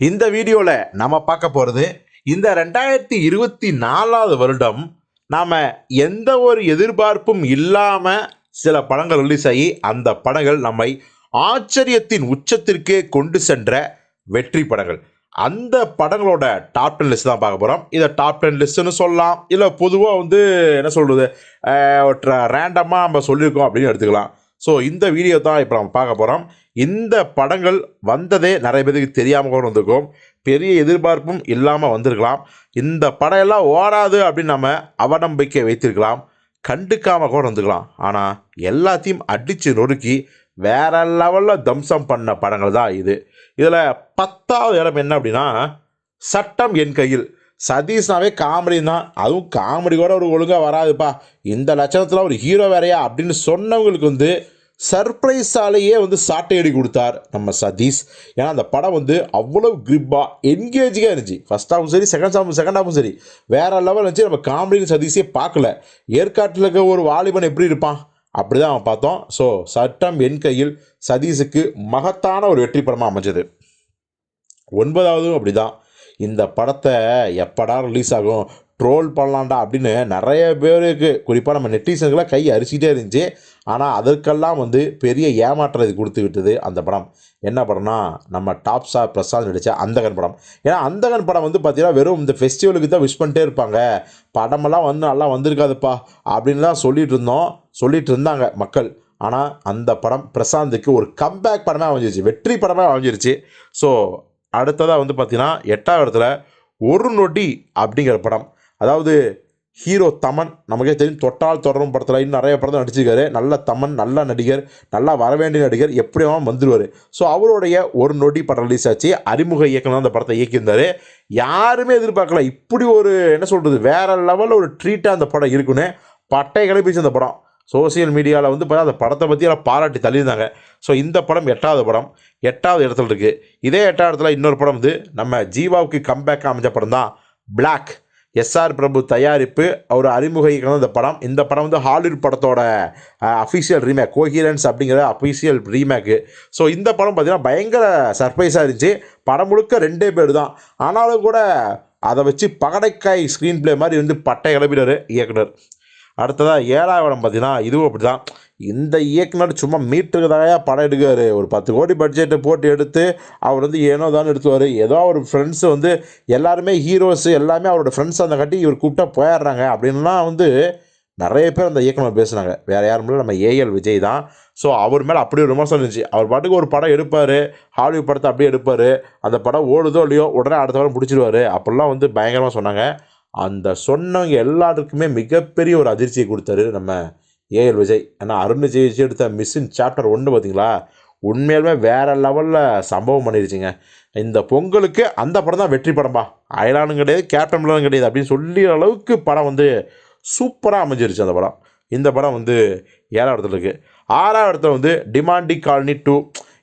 இந்த வீடியோவில் நம்ம பார்க்க போகிறது இந்த ரெண்டாயிரத்தி இருபத்தி நாலாவது வருடம் நாம் எந்த ஒரு எதிர்பார்ப்பும் இல்லாமல் சில படங்கள் ரிலீஸ் ஆகி அந்த படங்கள் நம்மை ஆச்சரியத்தின் உச்சத்திற்கு கொண்டு சென்ற வெற்றி படங்கள். அந்த படங்களோட டாப் டென் லிஸ்ட் தான் பார்க்க போகிறோம் இதை டாப் டென் லிஸ்ட்டுன்னு சொல்லலாம். இல்லை பொதுவாக வந்து என்ன சொல்கிறது ரேண்டமாக நம்ம சொல்லியிருக்கோம் அப்படின்னு எடுத்துக்கலாம். ஸோ இந்த வீடியோ தான் இப்போ நம்ம பார்க்க போகிறோம் இந்த படங்கள் வந்ததே நிறைய பேருக்கு தெரியாமல் கூட வந்திருக்கும். பெரிய எதிர்பார்ப்பும் இல்லாமல் வந்திருக்கலாம். இந்த படம் எல்லாம் ஓடாது அப்படின்னு நம்ம அவநம்பிக்கை வைத்திருக்கலாம். கண்டுக்காமல் கூட வந்துக்கலாம் ஆனால் எல்லாத்தையும் அடித்து நொறுக்கி வேற லெவலில் தம்சம் பண்ண படங்கள் தான் இது. இதில் பத்தாவது இடம் என்ன அப்படின்னா சட்டம் என் கையில். சதீஷ்னாவே காமெடி தான். அதுவும் காமெடி கூட ஒரு ஒழுங்காக வராதுப்பா. இந்த லட்சணத்தில் ஒரு ஹீரோ வேறையா அப்படின்னு சொன்னவங்களுக்கு வந்து சர்ப்ரைஸாலேயே வந்து சாட்டையடி கொடுத்தார் நம்ம சதீஷ். ஏன்னா அந்த படம் வந்து அவ்வளோ கிரிப்பாக என்கேஜிங்காக இருந்துச்சு. ஃபஸ்ட் ஹாஃபும் சரி செகண்ட் ஹாஃபும் செகண்ட் ஹாஃபும் சரி. வேறு லெவல் இருந்துச்சு நம்ம காமெடின்னு சதீஷே பார்க்கல. ஏற்காட்டில் இருக்க ஒரு வாலிபன் எப்படி இருப்பான்? அப்படி தான் அவன் பார்த்தோம். ஸோ சட்டம் என் கையில் சதீஷுக்கு மகத்தான ஒரு வெற்றி படமாக அமைஞ்சது. ஒன்பதாவதும் அப்படி தான் இந்த படத்தை எப்படா ரிலீஸ் ஆகும்? ட்ரோல் பண்ணலாண்டா அப்படின்னு நிறைய பேருக்கு குறிப்பாக நம்ம நெட்டிசன்களாக கை அரிச்சிட்டே இருந்துச்சு. ஆனால் அதற்கெல்லாம் வந்து பெரிய ஏமாற்றம் இது கொடுத்து விட்டது அந்த படம். என்ன படம்னா நம்ம டாப் ஸ்டார் பிரசாந்த் நடித்த அந்தகன் படம். ஏன்னா அந்தகன் படம் வந்து பார்த்தீங்கன்னா வெறும் இந்த ஃபெஸ்டிவலுக்கு தான் விஷ் பண்ணிட்டே இருப்பாங்க. படமெல்லாம் வந்து நல்லா வந்திருக்காதுப்பா அப்படின்னு தான் சொல்லிட்டு இருந்தோம். சொல்லிட்டு இருந்தாங்க மக்கள். ஆனால் அந்த படம் பிரசாந்துக்கு ஒரு கம்பேக் படமே அமைஞ்சிருச்சு. வெற்றி படமே அமைஞ்சிருச்சு. ஸோ அடுத்ததாக வந்து பார்த்தீங்கன்னா எட்டாவது இடத்துல ஒரு நொடி அப்படிங்கிற படம். அதாவது ஹீரோ தமன் நமக்கே தெரியும் தொட்டால் தொடரும் படத்தில் இன்னும் நிறைய படத்தில் நடிச்சிருக்காரு. நல்ல தமன் நல்ல நடிகர் நல்லா வரவேண்டிய நடிகர் எப்படியும் வந்துடுவார் ஸோ அவருடைய ஒரு நொடி படம் ரிலீஸ் ஆச்சு. அறிமுக இயக்குனர் அந்த படத்தை இயக்கியிருந்தார். யாருமே எதிர்பார்க்கல. இப்படி ஒரு என்ன சொல்கிறது வேற லெவலில் ஒரு ட்ரீட்டாக அந்த படம் இருக்குன்னு பட்டை கிளப்பிச்சு அந்த படம். சோசியல் மீடியாவில் வந்து பார்த்தா அந்த படத்தை பற்றி எல்லாம் பாராட்டி தள்ளியிருந்தாங்க. ஸோ இந்த படம் எட்டாவது படம். எட்டாவது இடத்துல இருக்குது இதே எட்டாவது இடத்துல இன்னொரு படம் வந்து நம்ம ஜீவாவுக்கு கம்பேக் அமைஞ்ச படம் தான் பிளாக் எஸ்ஆர் பிரபு தயாரிப்பு அவர் அறிமுக இந்த படம். இந்த படம் வந்து ஹாலிவுட் படத்தோட அஃபிஷியல் ரீமேக் கோஹிரன்ஸ் அப்படிங்கிற அஃபிஷியல் ரீமேக்கு ஸோ இந்த படம் பார்த்திங்கன்னா பயங்கர சர்ப்ரைஸாக இருந்துச்சு. படம் முழுக்க ரெண்டே பேர் தான் ஆனாலும் கூட அதை வச்சு பகடைக்காய் ஸ்க்ரீன் பிளே மாதிரி வந்து பட்டை கிளப்பினார் இயக்குனர். அடுத்ததாக ஏழாவது இடம் பார்த்தீங்கன்னா இதுவும் அப்படி தான் இந்த இயக்குனர் சும்மா மீட்டருக்காக படம் எடுக்காரு ஒரு பத்து கோடி பட்ஜெட்டை போட்டு எடுத்து அவர் வந்து ஏனோ தான் எடுத்துவார். ஏதோ அவர் ஃப்ரெண்ட்ஸு வந்து எல்லாருமே ஹீரோஸ் எல்லாமே அவரோட ஃப்ரெண்ட்ஸ் அந்த கட்டி இவர் கூப்பிட்டா போயிடுறாங்க. அப்படின்னா வந்து நிறைய பேர் அந்த இயக்குனர் பேசுனாங்க. வேறு யாரும் இல்லை நம்ம ஏஎல் விஜய் தான். ஸோ அவர் மேலே அப்படி ஒரு விமர்சனம் இருந்துச்சு. அவர் பாட்டுக்கு ஒரு படம் எடுப்பார். ஹாலிவுட் படத்தை அப்படியே எடுப்பார். அந்த படம் ஓடுதோ இல்லையோ உடனே அடுத்த வாரம் பிடிச்சிருவாரு. அப்படிலாம் வந்து பயங்கரமாக சொன்னாங்க. அந்த சொன்னவங்க எல்லாருக்குமே மிகப்பெரிய ஒரு அதிர்ச்சியை கொடுத்தாரு நம்ம ஏஎல் விஜய். ஏன்னா அருண் விஜய் விஜய் எடுத்த மிஸ்ஸின் சாப்டர் ஒன்று பார்த்தீங்களா? உண்மையிலுமே வேறு லெவலில் சம்பவம் பண்ணிருச்சுங்க. இந்த பொங்கலுக்கு அந்த படம் தான் வெற்றி படம்பா. அயலானும் கிடையாது கேப்டன் கிடையாது அப்படின்னு சொல்லி அளவுக்கு படம் வந்து சூப்பராக அமைஞ்சிருச்சு அந்த படம். இந்த படம் வந்து ஏழாவது இடத்துல இருக்குது ஆறாவது இடத்துல வந்து டிமாண்டி காலனி டூ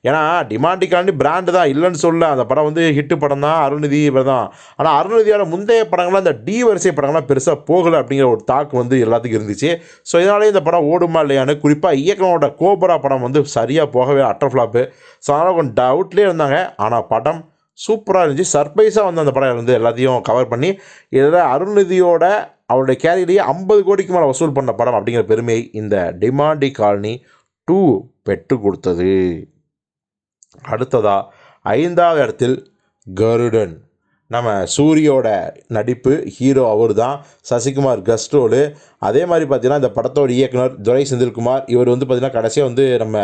ஏன்னா டிமாண்டிக்காண்டி காலனி பிராண்டு தான் இல்லைன்னு சொல்ல அந்த படம் வந்து ஹிட்டு படம் தான். அருள்நிதி இவர் தான். ஆனால் அருள்நிதியோட முந்தைய படங்கள்லாம் இந்த டி வரிசை படங்கள்லாம் பெருசாக போகலை அப்படிங்கிற ஒரு தாக்கு வந்து எல்லாத்துக்கும் இருந்துச்சு. ஸோ இதனாலே இந்த படம் ஓடுமா இல்லையான்னு குறிப்பாக இயக்கனோட கோபரா படம் வந்து சரியாக போகவே அட்டர் ஃப்ளாப்பு ஸோ அதனால் கொஞ்சம் டவுட்லேயே இருந்தாங்க. ஆனால் படம் சூப்பராக இருந்துச்சு. சர்ப்ரைஸாக வந்து அந்த படம் வந்து எல்லாத்தையும் கவர் பண்ணி இதில் அருள்நிதியோட அவருடைய கேரியிலேயே ஐம்பது கோடிக்கு மேலே வசூல் பண்ண படம் அப்படிங்கிற பெருமையை இந்த டிமாண்டி காலனி டூ பெற்று கொடுத்தது. அடுத்ததாக ஐந்தாவது இடத்தில் கருடன். நம்ம சூரியோட நடிப்பு ஹீரோ அவர் தான் சசிகுமார் கஸ்ட்ரோலு அதே மாதிரி பார்த்தீங்கன்னா இந்த படத்தோட இயக்குனர் துரை செந்தில்குமார் இவர் வந்து பார்த்தீங்கன்னா கடைசியாக வந்து நம்ம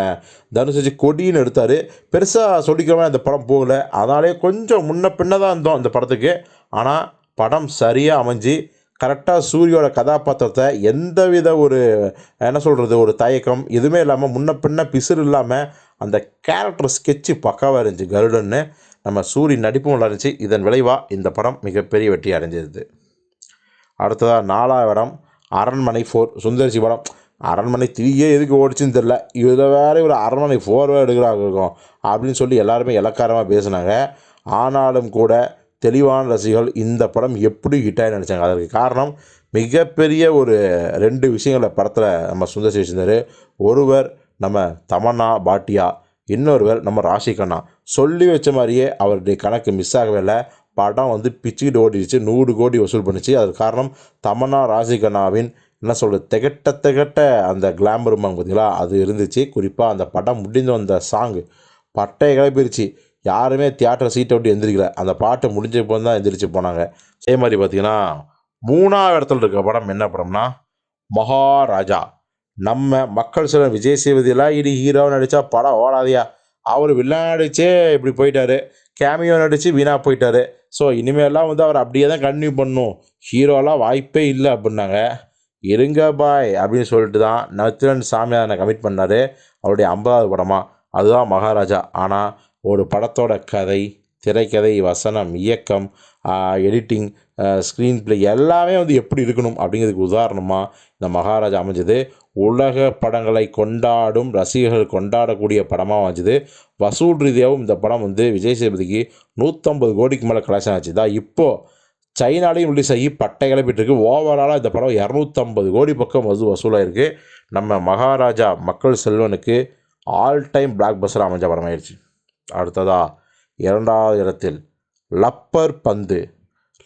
தனுஷ் வச்சு கொடின்னு எடுத்தார். பெருசாக சொல்லிக்கிறவங்க அந்த படம் போகலை. அதனாலே கொஞ்சம் முன்ன பின்ன தான் இருந்தோம் அந்த படத்துக்கு. ஆனால் படம் சரியாக அமைஞ்சு கரெக்டாக சூரியோட கதாபாத்திரத்தை எந்தவித ஒரு என்ன சொல்கிறது ஒரு தயக்கம் எதுவுமே இல்லாமல் முன்ன பின்ன பிசுறு இல்லாமல் அந்த கேரக்டர் ஸ்கெட்சு பக்காவாக இருந்துச்சு. கருடன்னு நம்ம சூரி நடிப்பும் நல்லா இருந்துச்சு. இதன் விளைவாக இந்த படம் மிகப்பெரிய வெற்றி அடைஞ்சிருது அடுத்ததாக நாலாவது இடம் அரண்மனை ஃபோர் சுந்தரிசி படம். அரண்மனை த்ரீயே எதுக்கு ஓடிச்சுன்னு தெரில இதில் வேறு ஒரு அரண்மனை ஃபோர் எடுக்கிறாங்க. இருக்கும் அப்படின்னு சொல்லி எல்லாருமே இலக்காரமாக பேசுனாங்க. ஆனாலும் கூட தெளிவான ரசிகர்கள் இந்த படம் எப்படி ஹிட் ஆகி நினச்சாங்க. அதற்கு காரணம் மிகப்பெரிய ஒரு ரெண்டு விஷயங்களை படத்தில் நம்ம சுந்தர் சி ஒருவர் நம்ம தமன்னா பாட்டியா இன்னொருவர் நம்ம ராசிகண்ணா சொல்லி வச்ச மாதிரியே அவருடைய கணக்கு மிஸ் ஆகவே இல்லை. படம் வந்து பிச்சுக்கிட்டு ஓடிடுச்சு. நூறு கோடி வசூல் பண்ணுச்சு. அதுக்கு காரணம் தமன்னா ராசிகண்ணாவின் என்ன சொல்கிறது திகட்ட திகட்ட அந்த கிளாமர் பார்த்தீங்களா அது இருந்துச்சு. குறிப்பாக அந்த படம் முடிந்து வந்த சாங்கு பட்டையை கிளப்பிருச்சு. யாருமே தியேட்டர் சீட்டை விட்டு எந்திரிக்கல. அந்த பாட்டு முடிஞ்ச போது தான் எந்திரிச்சு போனாங்க. அதே மாதிரி பார்த்தீங்கன்னா மூணாவது இடத்துல இருக்க படம் என்ன படம்னா மகாராஜா. நம்ம மக்கள் சில விஜய் சேவதியெல்லாம் இடி ஹீரோ நடித்தா படம் ஓடாதியா. அவர் விளையாடிச்சே நடிச்சே இப்படி போயிட்டாரு. கேமியோ நடித்து வீணாக போயிட்டாரு. ஸோ இனிமேலாம் வந்து அவர் அப்படியே தான் கண்டினியூ பண்ணும் ஹீரோலாம் வாய்ப்பே இல்லை அப்படின்னாங்க. இருங்க பாய் அப்படின்னு சொல்லிட்டு தான் நத்திரன் சாமியாரனை கமிட் பண்ணார். அவருடைய ஐம்பதாவது படமாக அதுதான் மகாராஜா. ஆனால் ஒரு படத்தோட கதை திரைக்கதை வசனம் இயக்கம் எடிட்டிங் ஸ்க்ரீன் பிளே எல்லாமே வந்து எப்படி இருக்கணும் அப்படிங்கிறதுக்கு உதாரணமாக இந்த மகாராஜா அமைஞ்சது. உலக படங்களை கொண்டாடும் ரசிகர்கள் கொண்டாடக்கூடிய படமாக அமைஞ்சது. வசூல் ரீதியாகவும் இந்த படம் வந்து விஜய் சேதுபதிக்கு நூற்றம்பது கோடிக்கு மேலே கலெக்ஷன் ஆச்சு. தான் இப்போது சைனாலையும் ரிலீஸ் ஆகி பட்டை கிளப்பிட்டுருக்கு. ஓவராலாக இந்த படம் இரநூத்தம்பது கோடி பக்கம் வந்து வசூலாயிருக்கு. நம்ம மகாராஜா மக்கள் செல்வனுக்கு ஆல் டைம் பிளாக் பஸ்டர் அமைஞ்ச ஆயிடுச்சு அடுத்ததா இரண்டாவது இடத்தில் லப்பர் பந்து.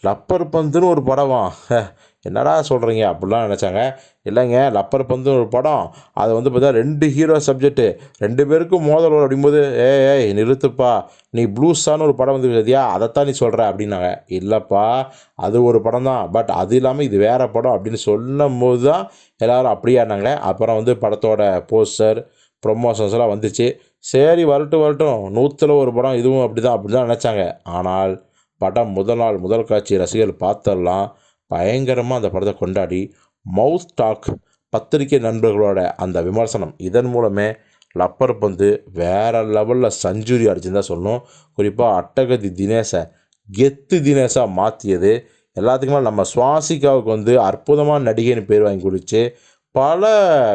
லப்பர் பந்துன்னு ஒரு படமா? என்னடா சொல்கிறீங்க அப்படிலாம் நினச்சாங்க. இல்லைங்க லப்பர் பந்துன்னு ஒரு படம். அது வந்து பார்த்தா ரெண்டு ஹீரோ சப்ஜெக்ட்டு. ரெண்டு பேருக்கும் மோதல் வரும் அப்படிங்கும்போது ஏ ஏய் நிறுத்துப்பா. நீ ப்ளூஸான்னு ஒரு படம் வந்து சரியா அதைத்தான் நீ சொல்கிற அப்படின்னாங்க. இல்லைப்பா அது ஒரு படம் தான் பட் அது இல்லாமல் இது வேறு படம் அப்படின்னு சொல்லும் போது தான் எல்லோரும் அப்படியானாங்க. அப்புறம் வந்து படத்தோட போஸ்டர் ப்ரொமோஷன்ஸ் எல்லாம் வந்துச்சு. சரி வரட்டும் வரட்டும். நூற்றில் ஒரு படம் இதுவும் அப்படி தான் அப்படி தான் நினச்சாங்க. ஆனால் படம் முதல் நாள் முதல் காட்சி ரசிகர்கள் பார்த்தெல்லாம் பயங்கரமாக அந்த படத்தை கொண்டாடி மவுத் டாக் பத்திரிகை நண்பர்களோட அந்த விமர்சனம். இதன் மூலமே லப்பர் பந்து வேறு லெவலில் சஞ்சுரி அடிச்சுன்னு தான் சொல்லணும். குறிப்பாக அட்டகதி தினேஷை கெத்து தினேஷாக மாற்றியது எல்லாத்துக்குமே நம்ம சுவாசிகாவுக்கு வந்து அற்புதமான நடிகைன்னு பேர் வாங்கி கொடுத்து பல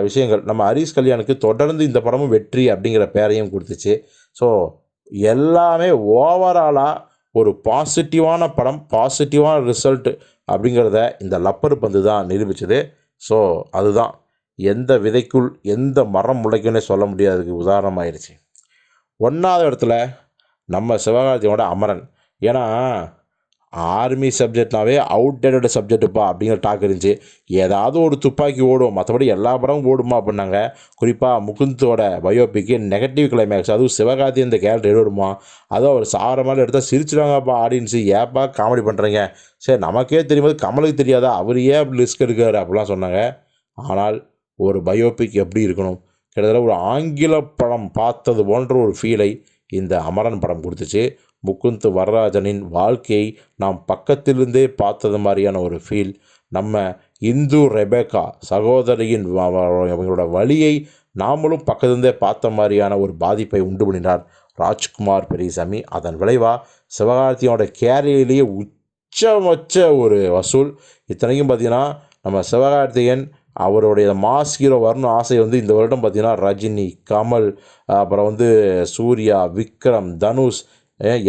விஷயங்கள். நம்ம ஹரிஷ் கல்யாணுக்கு தொடர்ந்து இந்த படமும் வெற்றி அப்படிங்கிற பேரையும் கொடுத்துச்சு. ஸோ எல்லாமே ஓவராலாக ஒரு பாசிட்டிவான படம் பாசிட்டிவான ரிசல்ட் அப்படிங்கிறத இந்த லப்பர் பந்து தான் நிரூபித்தது ஸோ அதுதான். எந்த விதைக்குள் எந்த மரம் முளைக்கும்னே சொல்ல முடியாததுக்கு உதாரணமாயிருச்சு. ஒன்றாவது இடத்துல நம்ம சிவகார்த்தியோட அமரன். ஏன்னா ஆர்மி சப்ஜெக்ட்னாவே அவுட்டேட்டட் சப்ஜெக்ட்டுப்பா அப்படிங்கிற டாக் இருந்துச்சு. ஏதாவது ஒரு துப்பாக்கி ஓடும் மற்றபடி எல்லா படமும் ஓடுமா அப்படின்னாங்க. குறிப்பாக முகுந்தோட பயோபிக்கு நெகட்டிவ் கிளைமேக்ஸ் அதுவும் சிவகார்த்தி இந்த கேரக்டர் எடுமா அதுவும் அவர் சாகிற மாதிரி எடுத்தால் சிரிச்சிடுவாங்கப்பா ஆடியன்ஸு ஏப்பா காமெடி பண்ணுறீங்க சரி நமக்கே தெரியும்போது கமலுக்கு தெரியாதா அவர் ஏன் அப்படி ரிஸ்க் எடுக்கார் அப்படிலாம் சொன்னாங்க. ஆனால் ஒரு பயோபிக் எப்படி இருக்கணும்? கிட்டத்தட்ட ஒரு ஆங்கில படம் பார்த்தது போன்ற ஒரு ஃபீலை இந்த அமரன் படம் கொடுத்துச்சு. முகுந்த் வரராஜனின் வாழ்க்கையை நாம் பக்கத்திலிருந்தே பார்த்தது மாதிரியான ஒரு ஃபீல் நம்ம இந்து ரெபேக்கா சகோதரியின் அவங்களோட வழியை நாமளும் பக்கத்திலிருந்தே பார்த்த மாதிரியான ஒரு பாதிப்பை உண்டு பண்ணினார் ராஜ்குமார் பெரியசாமி. அதன் விளைவாக சிவகார்த்தியோட கேரியர்லேயே உச்சமச்ச ஒரு வசூல். இத்தனைக்கும் பார்த்தீங்கன்னா நம்ம சிவகார்த்திகேயன் அவருடைய மாஸ் ஹீரோ வரணும் ஆசை வந்து இந்த வருடம் பார்த்திங்கன்னா ரஜினி கமல் அப்புறம் வந்து சூர்யா விக்ரம் தனுஷ்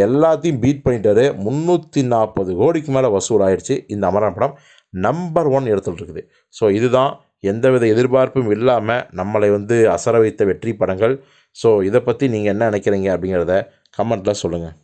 எல்லாத்தையும் பீட் பண்ணிட்டாரு. முந்நூற்றி நாற்பது கோடிக்கு மேலே வசூல் ஆயிடுச்சு இந்த அமரன் படம். நம்பர் ஒன் இடத்துல இருக்குது ஸோ இதுதான் எந்தவித எதிர்பார்ப்பும் இல்லாமல் நம்மளை வந்து அசர வைத்த வெற்றி படங்கள். ஸோ இதை பற்றி நீங்கள் என்ன நினைக்கிறீங்க அப்படிங்கிறத கமெண்ட்டில் சொல்லுங்கள்